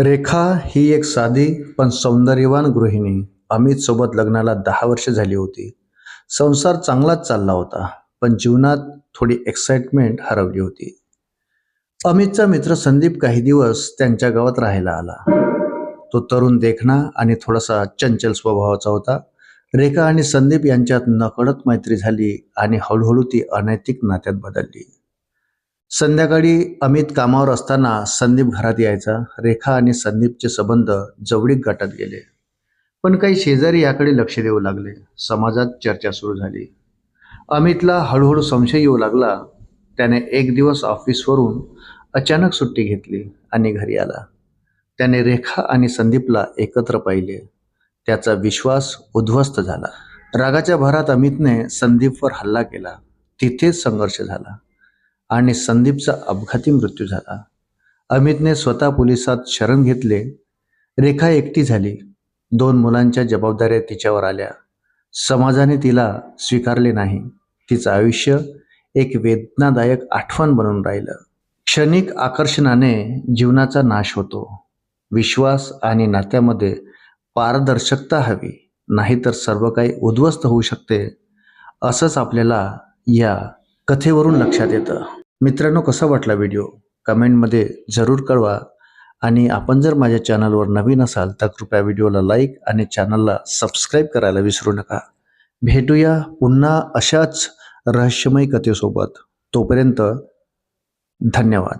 रेखा ही एक साधी पण सौंदर्यवान गृहिणी. अमित सोबत लग्नाला दहा वर्ष झाली होती. संसार चांगलाच चालला होता पण जीवनात थोडी एक्साइटमेंट हरवली होती. अमितचा मित्र संदीप काही दिवस त्यांच्या गावात राहायला आला. तो तरुण देखणा आणि थोडासा चंचल स्वभावाचा होता. रेखा आणि संदीप यांच्यात नकळत मैत्री झाली आणि हळूहळू ती अनैतिक नात्यात बदलली. संध्याकाळी अमित कामावर असताना संदीप घरात यायचा. रेखा आणि संदीपचे संबंध जवळीक गाठत गेले. पण काही शेजारी याकडे लक्ष देऊ लागले. समाजात चर्चा सुरू झाली. अमितला हळूहळू संशय येऊ लागला. त्याने एक दिवस ऑफिसवरून अचानक सुट्टी घेतली आणि घरी आला. त्याने रेखा आणि संदीपला एकत्र पाहिले. त्याचा विश्वास उद्ध्वस्त झाला. रागाच्या भरात अमितने संदीपवर हल्ला केला. तिथेच संघर्ष झाला. आणि संदीपचा अपघाती मृत्यू झाला. अमितने स्वतः पोलिसात शरण घेतले. रेखा एकटी झाली. दोन मुलांच्या जबाबदाऱ्या तिच्यावर आल्या. समाजाने तिला स्वीकारले नाही. तिचं आयुष्य एक वेदनादायक आठवण बनून राहिलं. क्षणिक आकर्षणाने जीवनाचा नाश होतो. विश्वास आणि नात्यामध्ये पारदर्शकता हवी. नाहीतर सर्व काही उद्ध्वस्त होऊ शकते. असंच आपल्याला या कथेवरून लक्षात येतं. मित्रांनो कसा वाटला व्हिडिओ? कमेंटमध्ये जरूर कळवा. आणि आपण जर माझ्या चॅनलवर नवीन असाल तर कृपया व्हिडिओला लाईक आणि चॅनलला सबस्क्राईब करायला विसरू नका. भेटूया पुन्हा अशाच रहस्यमय कथेसोबत. तोपर्यंत धन्यवाद.